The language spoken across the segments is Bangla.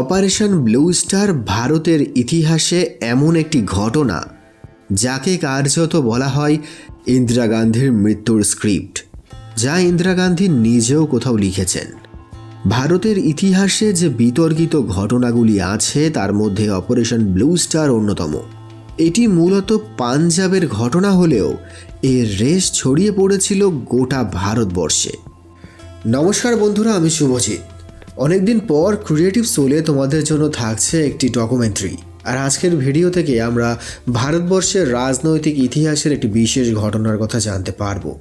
অপারেশন ব্লু স্টার ভারতের ইতিহাসে এমন একটি ঘটনা, যাকে কার্যত বলা হয় ইন্দিরা গান্ধীর মৃত্যুর স্ক্রিপ্ট, যা ইন্দিরা গান্ধী নিজেও কোথাও লিখেছেন। ভারতের ইতিহাসে যে বিতর্কিত ঘটনাগুলি আছে, তার মধ্যে অপারেশন ব্লু স্টার অন্যতম। এটি মূলত পাঞ্জাবের ঘটনা হলেও এর রেশ ছড়িয়ে পড়েছিল গোটা ভারতবর্ষে। নমস্কার বন্ধুরা, আমি শুভজিৎ। অনেকদিন পর ক্রিয়েটিভ সোলে তোমাদের জন্য থাকছে একটি ডকুমেন্টারি আর আজকের ভিডিও থেকে আমরা ভারতবর্ষের রাজনৈতিক ইতিহাসের একটি বিশেষ ঘটনার কথা জানতে পারব।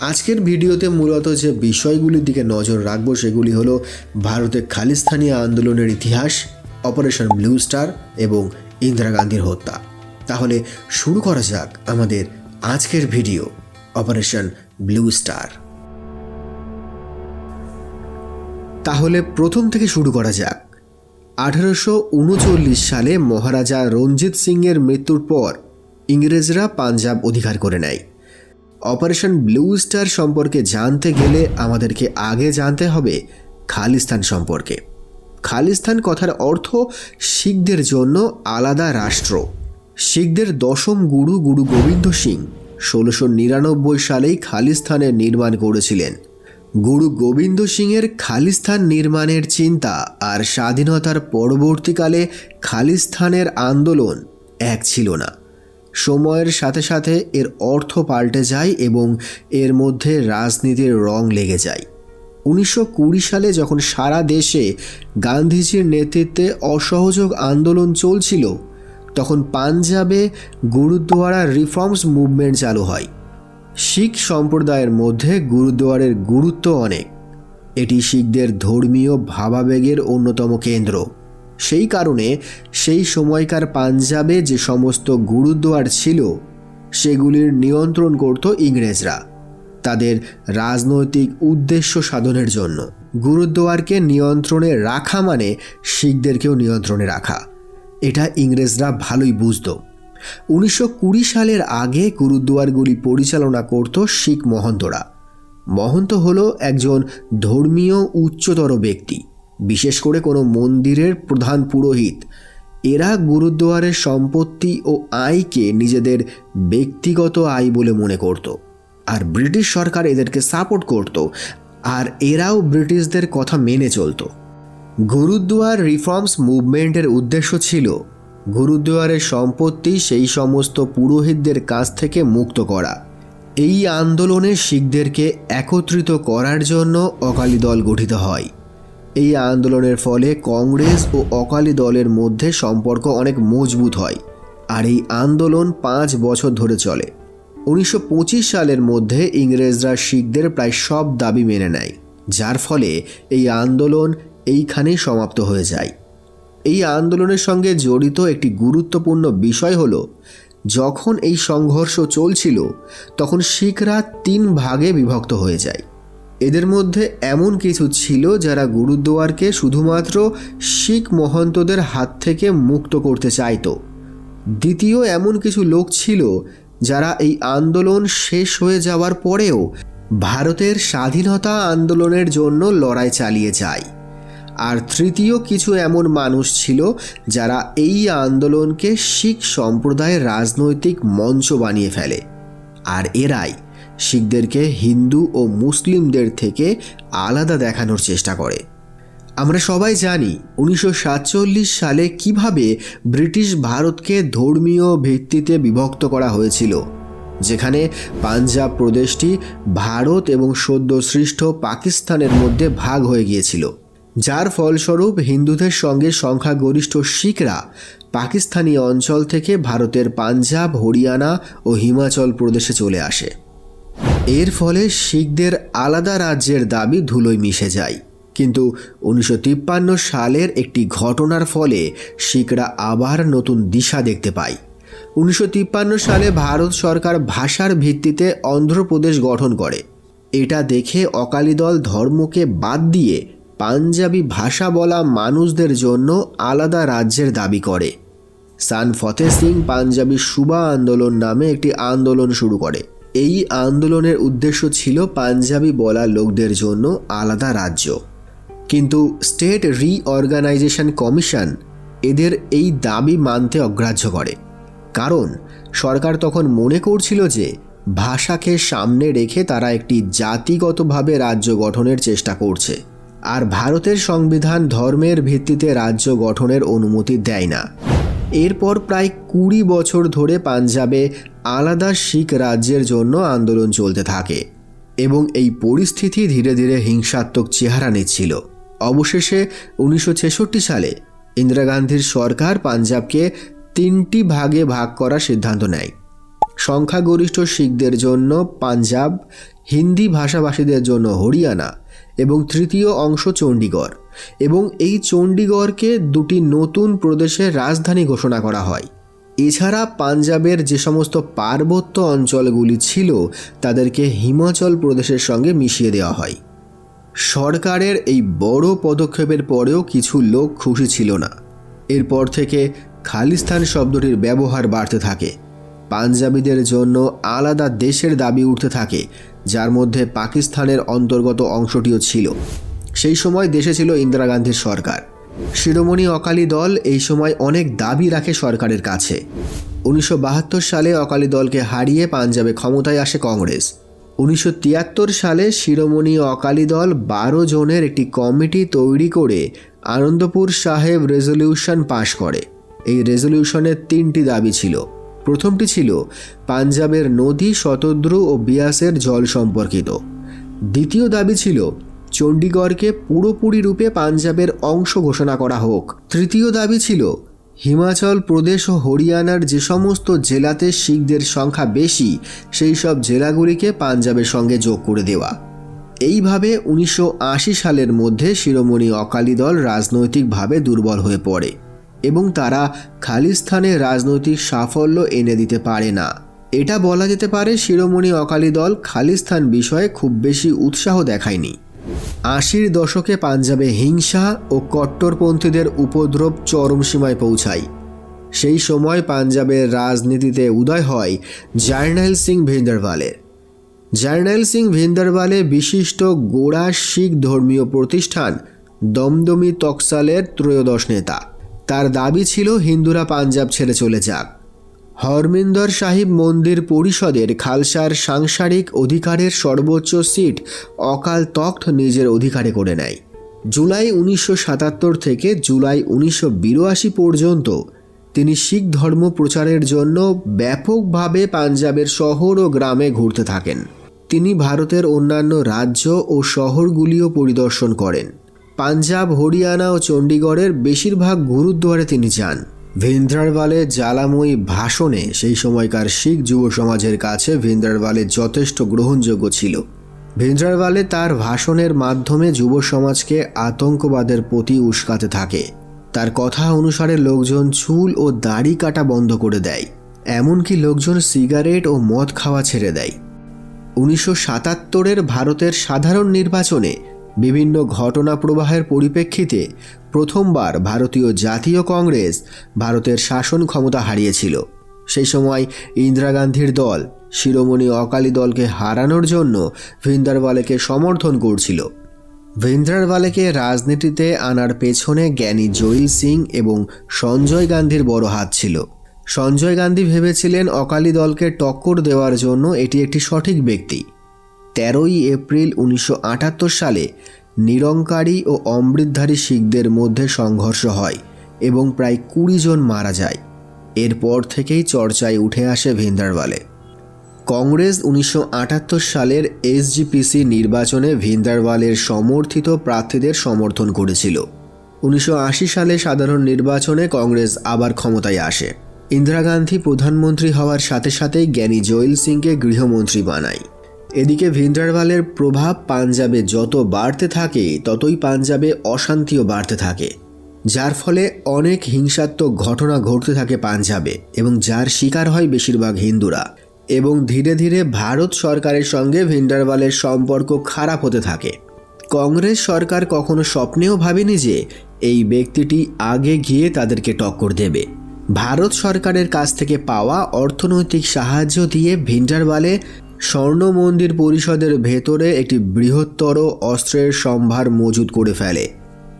আজকের ভিডিওতে মূলত যে বিষয়গুলির দিকে নজর রাখব সেগুলি হলো ভারতের খালিস্তানি আন্দোলনের ইতিহাস অপারেশন ব্লু স্টার এবং ইন্দিরা গান্ধীর হত্যা। তাহলে শুরু করা যাক আমাদের আজকের ভিডিও অপারেশন ব্লু স্টার তাহলে প্রথম থেকে শুরু করা যাক। আঠারোশো উনচল্লিশ সালে মহারাজা রঞ্জিত সিংয়ের মৃত্যুর পর ইংরেজরা পাঞ্জাব অধিকার করে নেয়। অপারেশন ব্লু স্টার সম্পর্কে জানতে গেলে আমাদেরকে আগে জানতে হবে খালিস্তান সম্পর্কে। খালিস্তান কথার অর্থ শিখদের জন্য আলাদা রাষ্ট্র। শিখদের দশম গুরু গুরু গোবিন্দ সিং ষোলোশো নিরানব্বই সালেই খালিস্তানের নির্মাণ করেছিলেন। গুরু গোবিন্দ সিংয়ের খালিস্তান নির্মাণের চিন্তা আর স্বাধীনতার পরবর্তীকালে খালিস্তানের আন্দোলন এক ছিল না। সময়ের সাথে সাথে এর অর্থ পাল্টে যায় এবং এর মধ্যে রাজনীতির রং লেগে যায়। উনিশশো কুড়ি সালে যখন সারা দেশে গান্ধীজির নেতৃত্বে অসহযোগ আন্দোলন চলছিল, তখন পাঞ্জাবে গুরুদ্বারা রিফর্মস মুভমেন্ট চালু হয়। শিখ সম্প্রদায়ের মধ্যে গুরুদ্বারের গুরুত্ব অনেক। এটি শিখদের ধর্মীয় ভাবাবেগের অন্যতম কেন্দ্র। সেই কারণে সেই সময়কার পাঞ্জাবে যে সমস্ত গুরুদ্বার ছিল, সেগুলির নিয়ন্ত্রণ করত ইংরেজরা। তাদের রাজনৈতিক উদ্দেশ্য সাধনের জন্য। গুরুদ্বারকে নিয়ন্ত্রণে রাখা মানে শিখদেরকেও নিয়ন্ত্রণে রাখা। এটা ইংরেজরা ভালোই বুঝত। উনিশশো কুড়ি সালের আগে গুরুদুয়ারগুলি পরিচালনা করত শিখ মহন্তরা। মহন্ত হল একজন ধর্মীয় উচ্চতর ব্যক্তি, বিশেষ করে কোনো মন্দিরের প্রধান পুরোহিত। এরা গুরুদ্বারের সম্পত্তি ও আয়কে নিজেদের ব্যক্তিগত আয় বলে মনে করত আর ব্রিটিশ সরকার এদেরকে সাপোর্ট করত আর এরাও ব্রিটিশদের কথা মেনে চলতো। গুরুদ্বার রিফর্মস মুভমেন্টের উদ্দেশ্য ছিল গুরুদ্বারের সম্পত্তি সেই সমস্ত পুরোহিতদের কাছ থেকে মুক্ত করা। এই আন্দোলনে শিখদেরকে একত্রিত করার জন্য অকালি দল গঠিত হয়। এই আন্দোলনের ফলে কংগ্রেস ও অকালি দলের মধ্যে সম্পর্ক অনেক মজবুত হয় আর এই আন্দোলন পাঁচ বছর ধরে চলে। উনিশশো পঁচিশ সালের মধ্যে ইংরেজরা শিখদের প্রায় সব দাবি মেনে নেয়, যার ফলে এই আন্দোলন এইখানেই সমাপ্ত হয়ে যায়। এই আন্দোলনের সঙ্গে জড়িত একটি গুরুত্বপূর্ণ বিষয় হলো, যখন এই সংঘর্ষ চলছিল, তখন শিখরা তিন ভাগে বিভক্ত হয়ে যায়। এদের মধ্যে এমন কিছু ছিল যারা গুরুদ্বারকে শুধুমাত্র শিখ মহন্তদের হাত থেকে মুক্ত করতে চাইতো। দ্বিতীয় এমন কিছু লোক ছিল যারা এই আন্দোলন শেষ হয়ে যাওয়ার পরেও ভারতের স্বাধীনতা আন্দোলনের জন্য লড়াই চালিয়ে যায়। আর তৃতীয় কিছু এমন মানুষ ছিল যারা এই আন্দোলনকে শিখ সম্প্রদায়ের রাজনৈতিক মঞ্চ বানিয়ে ফেলে। আর এরাই শিখদেরকে হিন্দু ও মুসলিমদের থেকে আলাদা দেখানোর চেষ্টা করে। আমরা সবাই জানি উনিশশো সাতচল্লিশ সালে কীভাবে ব্রিটিশ ভারতকে ধর্মীয় ভিত্তিতে বিভক্ত করা হয়েছিল, যেখানে পাঞ্জাব প্রদেশটি ভারত এবং সদ্য সৃষ্ট পাকিস্তানের মধ্যে ভাগ হয়ে গিয়েছিল। যার ফলস্বরূপ হিন্দুদের সঙ্গে সংখ্যাগরিষ্ঠ শিখরা পাকিস্তানি অঞ্চল থেকে ভারতের পাঞ্জাব, হরিয়ানা ও হিমাচল প্রদেশে চলে আসে। এর ফলে শিখদের আলাদা রাজ্যের দাবি ধুলোয় মিশে যায়। কিন্তু উনিশশো তিপ্পান্ন সালের একটি ঘটনার ফলে শিখরা আবার নতুন দিশা দেখতে পায়। উনিশশো তিপ্পান্ন সালে ভারত সরকার ভাষার ভিত্তিতে অন্ধ্রপ্রদেশ গঠন করে। এটা দেখে অকালি দল ধর্মকে বাদ দিয়ে পাঞ্জাবি ভাষা বলা মানুষদের জন্য আলাদা রাজ্যের দাবি করে। সান ফতে সিং পাঞ্জাবি সুবা আন্দোলন নামে একটি আন্দোলন শুরু করে। এই আন্দোলনের উদ্দেশ্য ছিল পাঞ্জাবি বলা লোকদের জন্য আলাদা রাজ্য। কিন্তু স্টেট রিঅর্গানাইজেশন কমিশন এদের এই দাবি মানতে অগ্রাহ্য করে। কারণ সরকার তখন মনে করছিল যে ভাষাকে সামনে রেখে তারা একটি জাতিগতভাবে রাজ্য গঠনের চেষ্টা করছে। আর ভারতের সংবিধান ধর্মের ভিত্তিতে রাজ্য গঠনের অনুমতি দেয় না। এরপর প্রায় কুড়ি বছর ধরে পাঞ্জাবে আলাদা শিখ রাজ্যের জন্য আন্দোলন চলতে থাকে এবং এই পরিস্থিতি ধীরে ধীরে হিংসাত্মক চেহারা নিচ্ছিল। অবশেষে উনিশশো ছেষট্টি সালে ইন্দিরা গান্ধীর সরকার পাঞ্জাবকে তিনটি ভাগে ভাগ করার সিদ্ধান্ত নেয়। সংখ্যাগরিষ্ঠ শিখদের জন্য পাঞ্জাব, হিন্দি ভাষাভাষীদের জন্য হরিয়ানা এবং তৃতীয় অংশ চণ্ডীগড়। এবং এই চণ্ডীগড়কে দুটি নতুন প্রদেশের রাজধানী ঘোষণা করা হয়। এছাড়া পাঞ্জাবের যে সমস্ত পার্বত্য অঞ্চলগুলি ছিল, তাদেরকে হিমাচল প্রদেশের সঙ্গে মিশিয়ে দেওয়া হয়। সরকারের এই বড় পদক্ষেপের পরেও কিছু লোক খুশি ছিল না। এরপর থেকে খালিস্তান শব্দটির ব্যবহার বাড়তে থাকে। পাঞ্জাবিদের জন্য আলাদা দেশের দাবি উঠতে থাকে। যার মধ্যে পাকিস্তানের অন্তর্গত অংশটিও ছিল। সেই সময় দেশে ছিল ইন্দিরা গান্ধীর সরকার। শিরোমণি অকালি দল এই সময় অনেক দাবি রাখে সরকারের কাছে। উনিশশো বাহাত্তর সালে অকালি দলকে হারিয়ে পাঞ্জাবে ক্ষমতায় আসে কংগ্রেস। উনিশশো তিয়াত্তর সালে শিরোমণি অকালি দল বারো জনের একটি কমিটি তৈরি করে আনন্দপুর সাহেব রেজলিউশন পাশ করে। এই রেজলিউশনের তিনটি দাবি ছিল। প্রথমটি ছিল পাঞ্জাবের নদী শতদ্রু ও বিয়াসের জল সম্পর্কিত। দ্বিতীয় দাবি ছিল চণ্ডীগড়কে পুরোপুরি রূপে পাঞ্জাবের অংশ ঘোষণা করা হোক। তৃতীয় দাবি ছিল হিমাচল প্রদেশ ও হরিয়ানার যে সমস্ত জেলাতে শিখদের সংখ্যা বেশি, সেই সব জেলাগুলিকে পাঞ্জাবের সঙ্গে যোগ করে দেওয়া। এইভাবে উনিশশো আশি সালের মধ্যে শিরোমণি অকালি দল রাজনৈতিকভাবে দুর্বল হয়ে পড়ে। এবং তারা খালিস্তানে রাজনৈতিক সাফল্য এনে দিতে পারে না। এটা বলা যেতে পারে শিরোমণি অকালি দল খালিস্তান বিষয়ে খুব বেশি উৎসাহ দেখায়নি। আশির দশকে পাঞ্জাবে হিংসা ও কট্টরপন্থীদের উপদ্রব চরম সীমায় পৌঁছায়। সেই সময় পাঞ্জাবের রাজনীতিতে উদয় হয় জার্নাইল সিং ভিন্দারওয়ালের জার্নাইল সিং ভিন্দারওয়ালে বিশিষ্ট গোড়া শিখ ধর্মীয় প্রতিষ্ঠান দমদমি তকসালের ত্রয়োদশ নেতা। তার দাবি ছিল হিন্দুরা পাঞ্জাব ছেড়ে চলে যাক। হরমিন্দর সাহিব মন্দির পরিষদের খালসার সাংসারিক অধিকারের সর্বোচ্চ সিট অকাল তখ্ত নিজের অধিকারে করে নেয়। জুলাই উনিশশো সাতাত্তর থেকে জুলাই উনিশশো বিরাশি পর্যন্ত তিনি শিখ ধর্ম প্রচারের জন্য ব্যাপকভাবে পাঞ্জাবের শহর ও গ্রামে ঘুরতে থাকেন। তিনি ভারতের অন্যান্য রাজ্য ও শহরগুলিও পরিদর্শন করেন। পাঞ্জাব, হরিয়ানা ও চণ্ডীগড়ের বেশিরভাগ গুরুদ্বারে তিনি যান। ভিন্দ্রারওয়ালে জ্বালাময়ী ভাষণে সেই সময়কার শিখ যুব সমাজের কাছে ভিন্দ্রারওয়ালে যথেষ্ট গ্রহণযোগ্য ছিল। ভিন্দ্রারওয়ালে তার ভাষণের মাধ্যমে যুব সমাজকে আতঙ্কবাদের প্রতি উস্কাতে থাকে। তার কথা অনুসারে লোকজন চুল ও দাড়ি কাটা বন্ধ করে দেয়, এমনকি লোকজন সিগারেট ও মদ খাওয়া ছেড়ে দেয়। উনিশশো সাতাত্তরের ভারতের সাধারণ নির্বাচনে বিভিন্ন ঘটনা প্রবাহের পরিপ্রেক্ষিতে প্রথমবার ভারতীয় জাতীয় কংগ্রেস ভারতের শাসন ক্ষমতা হারিয়েছিল। সেই সময় ইন্দিরা গান্ধীর দল, শিরোমণি অকালি দলকে হারানোর জন্য ভিন্দারওয়ালেকে সমর্থন করছিল। ভিন্দ্রারওয়ালেকে রাজনীতিতে আনার পেছনে জ্ঞানী জয়ী সিং এবং সঞ্জয় গান্ধীর বড় হাত ছিল। সঞ্জয় গান্ধী ভেবেছিলেন অকালি দলকে টক্কর দেওয়ার জন্য এটি একটি সঠিক ব্যক্তি। তেরোই এপ্রিল উনিশশো আটাত্তর সালে নিরঙ্কারী ও অমৃতধারী শিখদের মধ্যে সংঘর্ষ হয় এবং প্রায় কুড়ি জন মারা যায়। এরপর থেকেই চর্চায় উঠে আসে ভিন্দারওয়ালে। কংগ্রেস উনিশশো আটাত্তর সালের এসজিপিসি নির্বাচনে ভিন্দারওয়ালের সমর্থিত প্রার্থীদের সমর্থন করেছিল। উনিশশো আশি সালে সাধারণ নির্বাচনে কংগ্রেস আবার ক্ষমতায় আসে। ইন্দিরা গান্ধী প্রধানমন্ত্রী হওয়ার সাথে সাথেই জ্ঞানী জয়েল সিংকে গৃহমন্ত্রী বানায়। এদিকে ভিন্ডারওয়ালের প্রভাব পাঞ্জাবে যত বাড়তে থাকে, ততই পাঞ্জাবে অশান্তিও বাড়তে থাকে, যার ফলে অনেক হিংসাত্মক ঘটনা ঘটতে থাকে পাঞ্জাবে এবং যার শিকার হয় বেশিরভাগ হিন্দুরা এবং ধীরে ধীরে ভারত সরকারের সঙ্গে ভিন্ডারওয়ালের সম্পর্ক খারাপ হতে থাকে। কংগ্রেস সরকার কখনো স্বপ্নেও ভাবেনি যে এই ব্যক্তিটি আগে গিয়ে তাদেরকে টক্কর দেবে। ভারত সরকারের কাছ থেকে পাওয়া অর্থনৈতিক সাহায্য দিয়ে ভিন্ডারওয়ালে স্বর্ণ মন্দির পরিষদের ভেতরে একটি বৃহত্তর অস্ত্রের সম্ভার মজুদ করে ফেলে।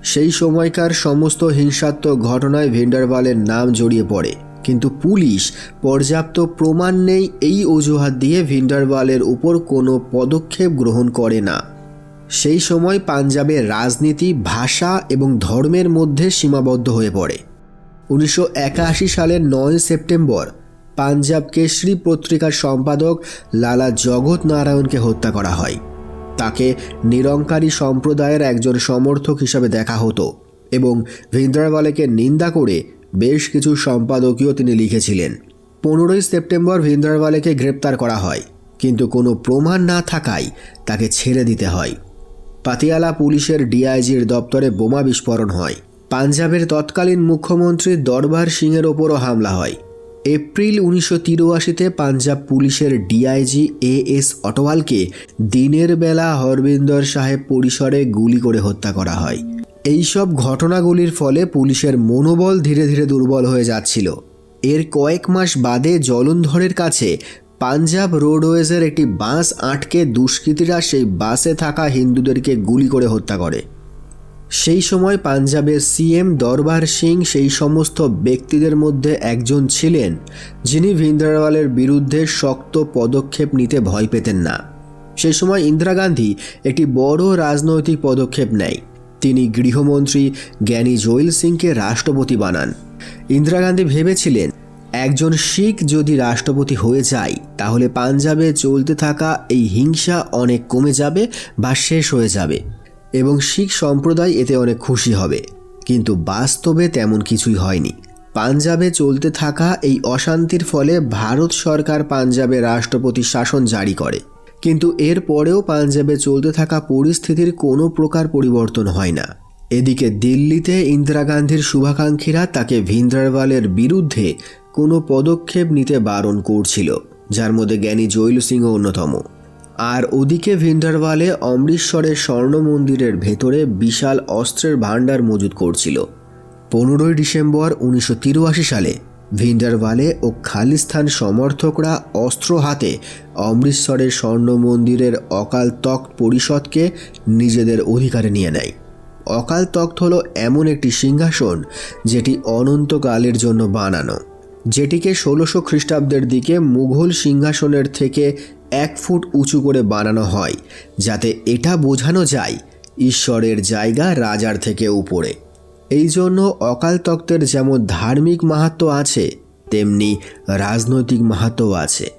সেই সময়কার সমস্ত হিংসাত্মক ঘটনায় ভেন্ডারওয়ালের নাম জড়িয়ে পড়ে। কিন্তু পুলিশ পর্যাপ্ত প্রমাণ নেই এই অজুহাত দিয়ে ভিন্ডারওয়ালের উপর কোনো পদক্ষেপ গ্রহণ করে না। সেই সময় পাঞ্জাবে রাজনীতি, ভাষা এবং ধর্মের মধ্যে সীমাবদ্ধ হয়ে পড়ে। উনিশশো একাশি সালের নয় সেপ্টেম্বর পাঞ্জাব কেশরী পত্রিকার সম্পাদক লালা জগৎ নারায়ণকে হত্যা করা হয়। তাকে নিরঙ্কারী সম্প্রদায়ের একজন সমর্থক হিসাবে দেখা হতো এবং ভিন্দ্রাওয়ালেকে নিন্দা করে বেশ কিছু সম্পাদকীয় তিনি লিখেছিলেন। পনেরোই সেপ্টেম্বর ভিন্দ্রাওয়ালেকে গ্রেপ্তার করা হয়, কিন্তু কোনো প্রমাণ না থাকায় তাকে ছেড়ে দিতে হয়। পাতিয়ালা পুলিশের ডিআইজির দপ্তরে বোমা বিস্ফোরণ হয়। পাঞ্জাবের তৎকালীন মুখ্যমন্ত্রী দরবার সিংয়ের ওপরও হামলা হয়। এপ্রিল উনিশশো তিরাশিতে পাঞ্জাব পুলিশের ডিআইজি এ এস অটোয়ালকে দিনের বেলা হরবিন্দর সাহেব পরিসরে গুলি করে হত্যা করা হয়। এইসব ঘটনাগুলির ফলে পুলিশের মনোবল ধীরে ধীরে দুর্বল হয়ে যাচ্ছিল। এর কয়েক মাস বাদে জলন্ধরের কাছে পাঞ্জাব রোডওয়েজের একটি বাস আটকে দুষ্কৃতীরা সেই বাসে থাকা হিন্দুদেরকে গুলি করে হত্যা করে। সেই সময় পাঞ্জাবের সিএম দরবার সিং সেই সমস্ত ব্যক্তিদের মধ্যে একজন ছিলেন, যিনি ভিন্দারওয়ালের বিরুদ্ধে শক্ত পদক্ষেপ নিতে ভয় পেতেন না। সেই সময় ইন্দিরা গান্ধী একটি বড় রাজনৈতিক পদক্ষেপ নেয়। তিনি গৃহমন্ত্রী জ্ঞানী জৈল সিংকে রাষ্ট্রপতি বানান। ইন্দিরা গান্ধী ভেবেছিলেন, একজন শিখ যদি রাষ্ট্রপতি হয়ে যায়, তাহলে পাঞ্জাবে চলতে থাকা এই হিংসা অনেক কমে যাবে বা শেষ হয়ে যাবে। এবং শিখ সম্প্রদায় এতে অনেক খুশি হবে। কিন্তু বাস্তবে তেমন কিছুই হয়নি। পাঞ্জাবে চলতে থাকা এই অশান্তির ফলে ভারত সরকার পাঞ্জাবে রাষ্ট্রপতি শাসন জারি করে। কিন্তু এর পরেও পাঞ্জাবে চলতে থাকা পরিস্থিতির কোনো প্রকার পরিবর্তন হয় না। এদিকে দিল্লিতে ইন্দিরা গান্ধীর শুভাকাঙ্ক্ষীরা তাকে ভিন্দ্রারওয়ালের বিরুদ্ধে কোনো পদক্ষেপ নিতে বারণ করছিল, যার মধ্যে জ্ঞানী জৈল সিংহ অন্যতম। আর ওদিকে ভিন্ডারওয়ালে অমৃতসরের স্বর্ণ মন্দিরের ভেতরে বিশাল অস্ত্রের ভাণ্ডার মজুত করছিল। পনেরোই ডিসেম্বর উনিশশো তিরাশি সালে ভিন্ডারওয়ালে ও খালিস্তান সমর্থকরা অস্ত্র হাতে অমৃতসরের স্বর্ণ মন্দিরের অকাল তখ্ত পরিষদকে নিজেদের অধিকারে নিয়ে নেয়। অকাল তখ্ত হলো এমন একটি সিংহাসন যেটি অনন্তকালের জন্য বানানো। যেটিকে ষোলোশো খ্রিস্টাব্দের দিকে মুঘল সিংহাসনের থেকে এক ফুট উঁচু করে বানানো হয়, যাতে এটা বোঝানো যায় ঈশ্বরের জায়গা রাজার থেকে উপরে। এই জন্য অকাল তক্তের যেমন ধার্মিক মাহাত্ম আছে, তেমনি রাজনৈতিক মাহাত্মও আছে।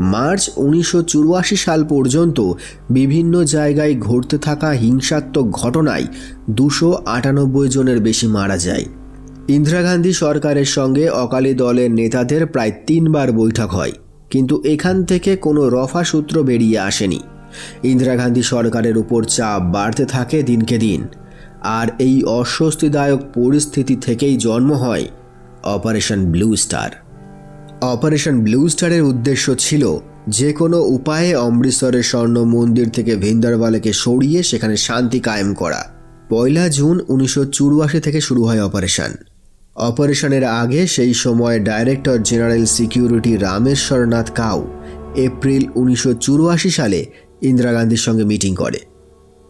মার্চ উনিশশো চুরাশি সাল পর্যন্ত বিভিন্ন জায়গায় ঘটতে থাকা হিংসাত্মক ঘটনায় দুশো আটানব্বই জনের বেশি মারা যায়। ইন্দিরা গান্ধী সরকারের সঙ্গে অকালি দলের নেতাদের প্রায় তিনবার বৈঠক হয়। কিন্তু এখান থেকে কোনো রফা সূত্র বেরিয়ে আসেনি। ইন্দিরা গান্ধী সরকারের উপর চাপ বাড়তে থাকে দিনকে দিন। আর এই অস্বস্তিদায়ক পরিস্থিতি থেকেই জন্ম হয় Operation Blue Star Operation Blue স্টারের উদ্দেশ্য ছিল যে কোনো উপায়ে অমৃতসরের স্বর্ণ মন্দির থেকে ভিন্দারওয়ালেকে সরিয়ে সেখানে শান্তি কায়েম করা। পয়লা জুন উনিশশো চুরাশি থেকে শুরু হয় অপারেশন অপারেশনের আগে সেই সময় director general security Rameshwarnath Kao April উনিশশো চুরাশি সালে ইন্দিরা গান্ধীর সঙ্গে মিটিং করে।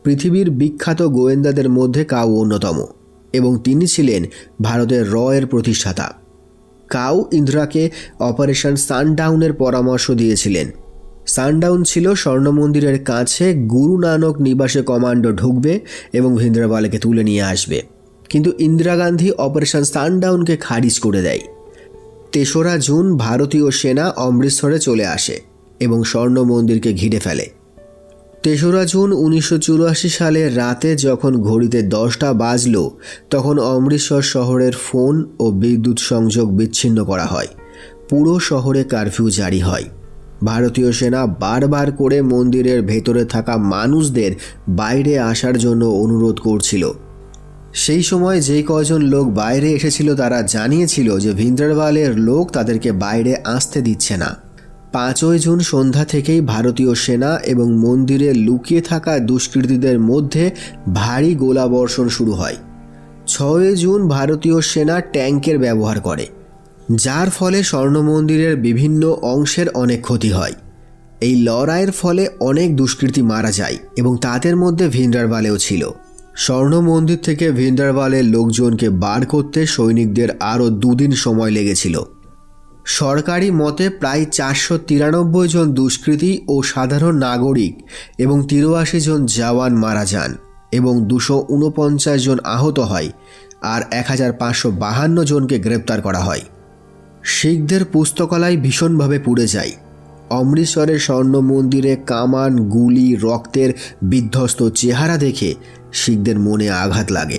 পৃথিবীর বিখ্যাত গোয়েন্দাদের মধ্যে কাউ অন্যতম এবং তিনি ছিলেন ভারতের র এর প্রতিষ্ঠাতা। কাউ ইন্দ্রাকে অপারেশন সানডাউনের পরামর্শ দিয়েছিলেন। সানডাউন ছিল স্বর্ণ মন্দিরের কাছে গুরু নানক নিবাসে কমান্ডো ঢুকবে এবং ভিন্দ্রাবালেকে তুলে নিয়ে আসবে। কিন্তু ইন্দিরা গান্ধী অপারেশন সানডাউনকে খারিজ করে দেয়। তেসরা জুন ভারতীয় সেনা অমৃতসরে চলে আসে এবং স্বর্ণ মন্দিরকে ঘিরে ফেলে। তেসরা জুন উনিশশো চুরাশি সালে রাতে যখন ঘড়িতে দশটা বাজল, তখন অমৃতসর শহরের ফোন ও বিদ্যুৎ সংযোগ বিচ্ছিন্ন করা হয়। পুরো শহরে কারফিউ জারি হয়। ভারতীয় সেনা বারবার করে মন্দিরের ভেতরে থাকা মানুষদের বাইরে আসার জন্য অনুরোধ করছিল। সেই সময় যে কজন লোক বাইরে এসেছিল তারা জানিয়েছিল যে ভিন্দ্রারওয়ালের লোক তাদেরকে বাইরে আসতে দিচ্ছে না। পাঁচই জুন সন্ধ্যা থেকেই ভারতীয় সেনা এবং মন্দিরে লুকিয়ে থাকা দুষ্কৃতীদের মধ্যে ভারী গোলাবর্ষণ শুরু হয়। ছয় জুন ভারতীয় সেনা ট্যাঙ্কের ব্যবহার করে, যার ফলে স্বর্ণ মন্দিরের বিভিন্ন অংশের অনেক ক্ষতি হয়। এই লড়াইয়ের ফলে অনেক দুষ্কৃতী মারা যায় এবং তাদের মধ্যে ভিন্ডারবালেও ছিল। স্বর্ণ মন্দির থেকে ভিন্দারওয়ালের লোকজনকে বার করতে সৈনিকদের আরও দুদিন সময় লেগেছিল। সরকারি মতে প্রায় চারশো তিরানব্বই জন দুষ্কৃতী ও সাধারণ নাগরিক এবং তিরাশি জন জওয়ান মারা যান এবং দুশো উনপঞ্চাশ জন আহত হয় আর এক হাজার পাঁচশো বাহান্ন জনকে গ্রেপ্তার করা হয়। শিখদের পুস্তকালয় ভীষণভাবে পুড়ে যায়। অমৃতসরের স্বর্ণ মন্দিরে কামান, গুলি, রক্তের বিধ্বস্ত চেহারা দেখে শিখদের মনে আঘাত লাগে।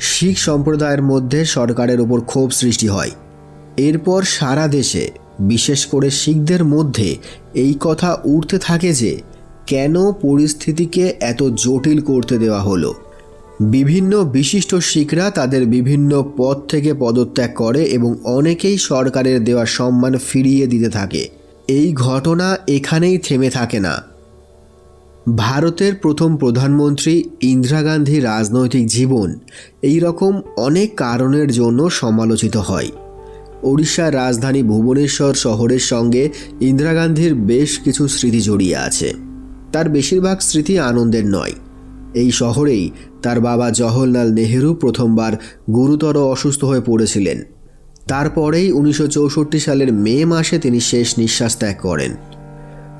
শিখ সম্প্রদায়ের মধ্যে সরকারের ওপর ক্ষোভ সৃষ্টি হয়। এরপর সারা দেশে, বিশেষ করে শিখদের মধ্যে, এই কথা উঠতে থাকে যে, কেন পরিস্থিতিকে এত জটিল করতে দেওয়া হলো? বিভিন্ন বিশিষ্ট শিখরা তাদের বিভিন্ন পদ থেকে পদত্যাগ করে এবং অনেকেই সরকারের দেওয়া সম্মান ফিরিয়ে দিতে থাকে। এই ঘটনা এখানেই থেমে থাকে না। ভারতের প্রথম প্রধানমন্ত্রী ইন্দিরা গান্ধীর রাজনৈতিক জীবন এই রকম অনেক কারণের জন্য সমালোচিত হয়। ওড়িশার রাজধানী ভুবনেশ্বর শহরের সঙ্গে ইন্দিরা গান্ধীর বেশ কিছু স্মৃতি জড়িয়ে আছে। তার বেশিরভাগ স্মৃতি আনন্দের নয়। এই শহরেই তার বাবা জওহরলাল নেহেরু প্রথমবার গুরুতর অসুস্থ হয়ে পড়েছিলেন। তারপরেই উনিশশো চৌষট্টি সালের মে মাসে তিনি শেষ নিঃশ্বাস ত্যাগ করেন।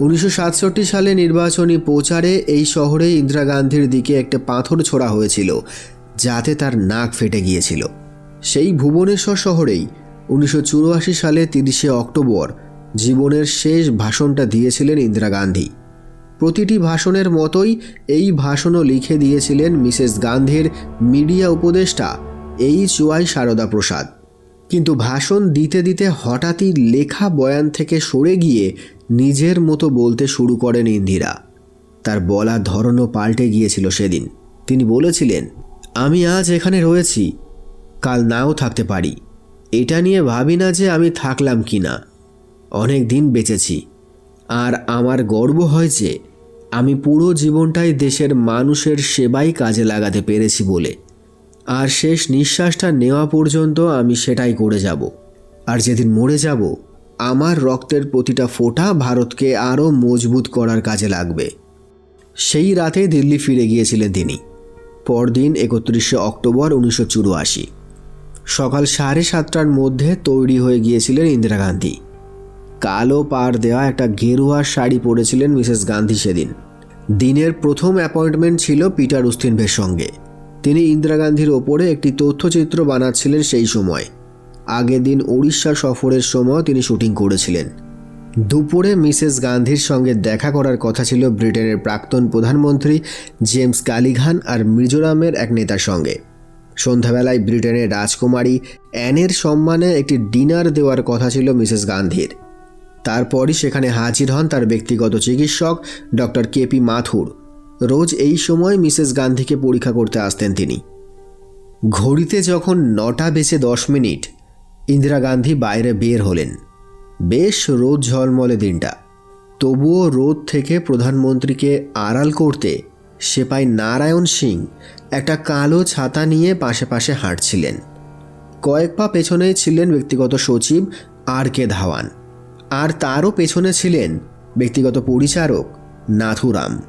উনিশশো সাতষট্টি সালে নির্বাচনী প্রচারে এই শহরে ইন্দিরা গান্ধীর দিকে একটা পাথর ছোড়া হয়েছিল, যাতে তার নাক ফেটে গিয়েছিল। সেই ভুবনেশ্বর শহরেই উনিশশো চুরাশি সালে তিরিশে অক্টোবর জীবনের শেষ ভাষণটা দিয়েছিলেন ইন্দিরা গান্ধী। প্রতিটি ভাষণের মতোই এই ভাষণও লিখে দিয়েছিলেন মিসেস গান্ধীর মিডিয়া উপদেষ্টা এইচ ওয়াই সারদা প্রসাদ কিন্তু ভাষণ দিতে দিতে হঠাৎই লেখা বয়ান থেকে সরে গিয়ে নিজের মতো বলতে শুরু করেন ইন্দিরা। তার বলার ধরনও পাল্টে গিয়েছিল সেদিন। তিনি বলেছিলেন, আমি আজ এখানে রয়েছি, কাল নাও থাকতে পারি। এটা নিয়ে ভাবি না যে আমি থাকলাম কি না। অনেক দিন বেঁচেছি। আর আমার গর্ব হয় যে আমি পুরো জীবনটাই দেশের মানুষের সেবাই কাজে লাগাতে পেরেছি বলে। আর শেষ নিঃশ্বাসটা নেওয়া পর্যন্ত আমি সেটাই করে যাব। আর যেদিন মরে যাব আমার রক্তের প্রতিটা ফোঁটা ভারতকে আরও মজবুত করার কাজে লাগবে। সেই রাতে দিল্লি ফিরে গিয়েছিলেন তিনি। পরদিন একত্রিশে অক্টোবর উনিশশো চুরাশি। সকাল সাড়ে সাতটার মধ্যে তৈরি হয়ে গিয়েছিলেন ইন্দিরা গান্ধী। কালো পাড় দেওয়া একটা গেরুয়া শাড়ি পরেছিলেন মিসেস গান্ধী সেদিন। দিনের প্রথম অ্যাপয়েন্টমেন্ট ছিল পিটার উস্তিনভের সঙ্গে। তিনি ইন্দিরা গান্ধীর ওপরে একটি তথ্যচিত্র বানাচ্ছিলেন সেই সময়। আগের দিন উড়িষ্যা সফরের সময় তিনি শুটিং করেছিলেন। দুপুরে মিসেস গান্ধীর সঙ্গে দেখা করার কথা ছিল ব্রিটেনের প্রাক্তন প্রধানমন্ত্রী জেমস কালিঘান আর মিজোরামের এক নেতার সঙ্গে। সন্ধ্যাবেলায় ব্রিটেনের রাজকুমারী অ্যানের সম্মানে একটি ডিনার দেওয়ার কথা ছিল মিসেস গান্ধীর। তারপরই সেখানে হাজির হন তার ব্যক্তিগত চিকিৎসক ডক্টর কেপি মাথুর। রোজ এই সময় মিসেস গান্ধীকে পরীক্ষা করতে আসতেন তিনি। ঘড়িতে যখন নটা বেজে দশ মিনিট ইন্দিরা গান্ধী বাইরে বের হলেন। বেশ রোদ ঝলমলে দিনটা। তবুও রোদ থেকে প্রধানমন্ত্রীকে আড়াল করতে সেপাই নারায়ণ সিং একটা কালো ছাতা নিয়ে পাশে পাশে হাঁটছিলেন। কয়েক পা পেছনেই ছিলেন ব্যক্তিগত সচিব আর কে ধাওয়ান। আর তারও পেছনে ছিলেন ব্যক্তিগত পরিচারক নাথুরাম।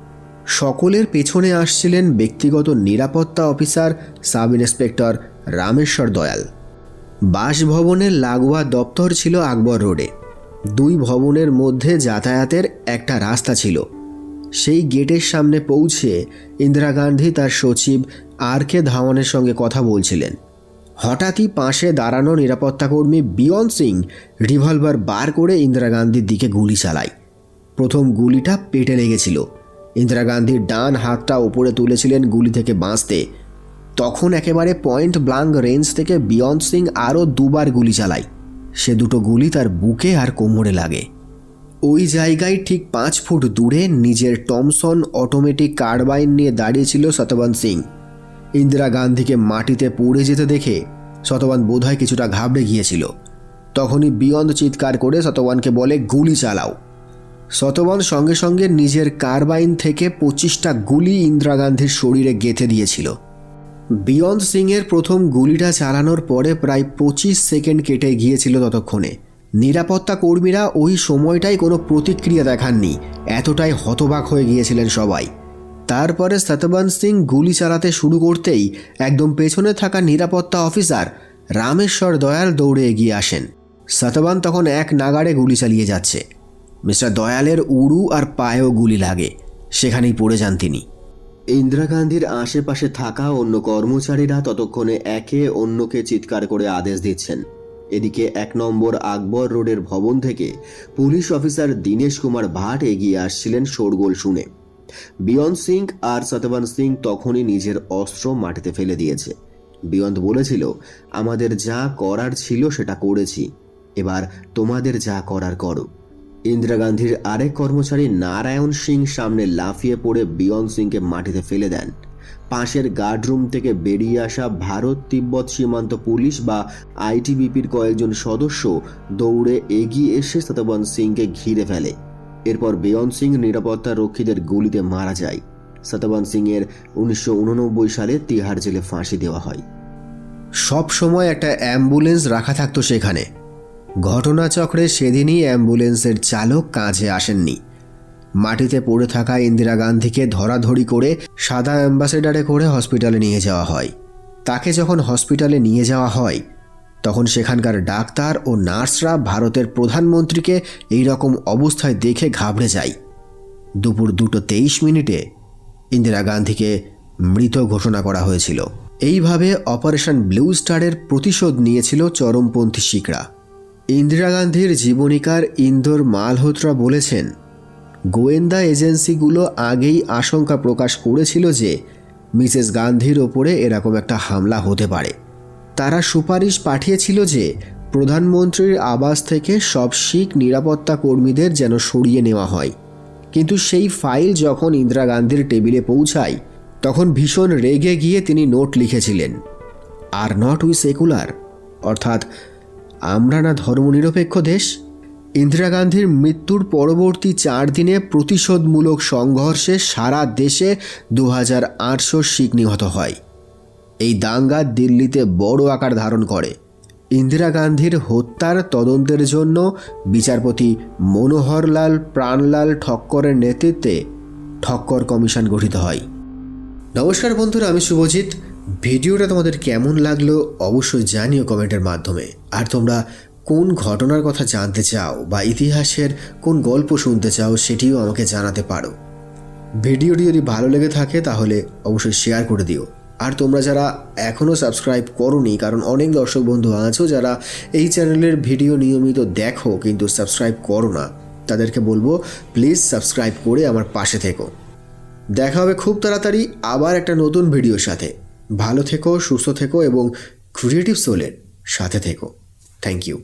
সকলের পেছনে আসছিলেন ব্যক্তিগত নিরাপত্তা officer sub inspector Rameshwar Dayal. বাসভবনের লাগোয়া দপ্তর ছিল আকবর রোডে। দুই ভবনের মধ্যে যাতায়াতের একটা রাস্তা ছিল। সেই গেটের সামনে পৌঁছে ইন্দিরা গান্ধী তার সচিব আর কে ধাওয়ানের সঙ্গে কথা বলছিলেন। হঠাৎই পাশে দাঁড়ানো নিরাপত্তাকর্মী বিয়ন সিং রিভলভার বার করে ইন্দিরা গান্ধীর দিকে গুলি চালায়। প্রথম গুলিটা পেটে লেগেছিল। ইন্দিরা গান্ধীর ডান হাতটা ওপরে তুলেছিলেন গুলি থেকে বাঁচতে। তখন একেবারে পয়েন্ট ব্লাঙ্ক রেঞ্জ থেকে বিয়ন সিং আরও দুবার গুলি চালায়। সে দুটো গুলি তার বুকে আর কোমরে লাগে। ওই জায়গায় ঠিক পাঁচ ফুট দূরে নিজের টমসন অটোমেটিক কার্বাইন নিয়ে দাঁড়িয়েছিল শতবান সিং। ইন্দিরা গান্ধীকে মাটিতে পড়ে যেতে দেখে শতবান বোধহয় কিছুটা ঘাবড়ে গিয়েছিল। তখনই বিয়ন্দ চিৎকার করে শতবানকে বলে, গুলি চালাও। শতবান সঙ্গে সঙ্গে নিজের কার্বাইন থেকে পঁচিশটা গুলি ইন্দিরা গান্ধীর শরীরে গেঁথে দিয়েছিল। বিয়ন্দ সিংয়ের প্রথম গুলিটা চালানোর পরে প্রায় পঁচিশ সেকেন্ড কেটে গিয়েছিল ততক্ষণে। নিরাপত্তা কর্মীরা ওই সময়টাই কোনো প্রতিক্রিয়া দেখাননি। এতটাই হতবাক হয়ে গিয়েছিলেন সবাই। তারপরে সতবন্ত সিং গুলি চালাতে শুরু করতেই একদম পেছনে থাকা নিরাপত্তা অফিসার রামেশ্বর দয়াল দৌড়ে এগিয়ে আসেন। সতবান তখন এক নাগাড়ে গুলি চালিয়ে যাচ্ছে। মিস্টার দয়ালের উড়ু আর পায়েও গুলি লাগে। সেখানেই পড়ে যান তিনি। ইন্দিরা গান্ধীর আশেপাশে থাকা অন্য কর্মচারীরা ততক্ষণে একে অন্যকে চিৎকার করে আদেশ দিচ্ছেন। এদিকে এক নম্বর আকবর রোডের ভবন থেকে পুলিশ অফিসার দীনেশ কুমার ভাট এগিয়ে আসছিলেন শোরগোল শুনে। বিয়ন্ত সিং আর সতবান সিং তখনই নিজের অস্ত্র মাটিতে ফেলে দিয়েছে। বিয়ন্ত বলেছিল, আমাদের যা করার ছিল সেটা করেছি। এবার তোমাদের যা করার করো। ইন্দিরা গান্ধীর আরেক কর্মচারী নারায়ণ সিং সামনে লাফিয়ে পড়ে বিয়ন সিংকে মাটিতে ফেলে দেন। পাশের গার্ডরুম থেকে বেরিয়ে আসা ভারত তিব্বত সীমান্ত পুলিশ বা আইটিবিপির কয়েকজন সদস্য দৌড়ে এগিয়ে এসে সতবন্ত সিংকে ঘিরে ফেলে। এরপর বেয়ন সিং নিরাপত্তা রক্ষীদের গুলিতে মারা যায়। সতবন্ত সিং এর উনিশশো সালে তিহার জেলে ফাঁসি দেওয়া হয়। সব সময় একটা অ্যাম্বুলেন্স রাখা থাকতো সেখানে। ঘটনাচক্রে সেদিনই অ্যাম্বুলেন্সের চালক কাজে আসেননি। মাটিতে পড়ে থাকা ইন্দিরা গান্ধীকে ধরাধরি করে সাদা অ্যাম্বাসেডারে করে হসপিটালে নিয়ে যাওয়া হয়। তাকে যখন হসপিটালে নিয়ে যাওয়া হয়, তখন সেখানকার ডাক্তার ও নার্সরা ভারতের প্রধানমন্ত্রীকে এই রকম অবস্থায় দেখে ঘাবড়ে যায়। দুপুর দুটো তেইশ মিনিটে ইন্দিরা গান্ধীকে মৃত ঘোষণা করা হয়েছিল। এইভাবে অপারেশন ব্লু স্টারের প্রতিশোধ নিয়েছিল চরমপন্থী শিখরা। ইন্দিরা গান্ধীর জীবনীকার ইন্দোর মালহোত্রা বলেছেন, গোয়েন্দা এজেন্সিগুলো আগেই আশঙ্কা প্রকাশ করেছিল যে মিসেস গান্ধীর ওপরে এরকম একটা হামলা হতে পারে। তারা সুপারিশ পাঠিয়েছিল যে প্রধানমন্ত্রীর আবাস থেকে সব শিখ নিরাপত্তা কর্মীদের যেন সরিয়ে নেওয়া হয়। কিন্তু সেই ফাইল যখন ইন্দিরা গান্ধীর টেবিলে পৌঁছায়, তখন ভীষণ রেগে গিয়ে তিনি নোট লিখেছিলেন, আর নট উই সেকুলার অর্থাৎ আমরা না ধর্মনিরপেক্ষ দেশ? ইন্দিরা গান্ধীর মৃত্যুর পরবর্তী চার দিনে প্রতিশোধমূলক সংঘর্ষে সারা দেশে দু হাজার আটশো শিখ নিহত হয়। এই দাঙ্গা দিল্লিতে বড় আকার ধারণ করে। ইন্দিরা গান্ধীর হত্যার তদন্তের জন্য বিচারপতি মনোহরলাল প্রাণলাল ঠক্করের নেতৃত্বে ঠক্কর কমিশন গঠিত হয়। নমস্কার বন্ধুরা, আমি শুভজিৎ। ভিডিওটা তোমাদের কেমন লাগল অবশ্যই জানিও কমেন্টের মাধ্যমে। আর তোমরা কোন ঘটনার কথা জানতে চাও বা ইতিহাসের কোন গল্প শুনতে চাও সেটিও আমাকে জানাতে পারো। ভিডিওটি যদি ভালো লেগে থাকে তাহলে অবশ্যই শেয়ার করে দিও। আর তোমরা যারা এখনও সাবস্ক্রাইব করনি, কারণ অনেক দর্শক বন্ধু আছো যারা এই চ্যানেলের ভিডিও নিয়মিত দেখো কিন্তু সাবস্ক্রাইব করো না, তাদেরকে বলব প্লিজ সাবস্ক্রাইব করে আমার পাশে থেকো। দেখা হবে খুব তাড়াতাড়ি আবার একটা নতুন ভিডিওর সাথে। ভালো থেকো সুস্থ থেকো এবং ক্রিয়েটিভ সোলের সাথে থেকো। Thank you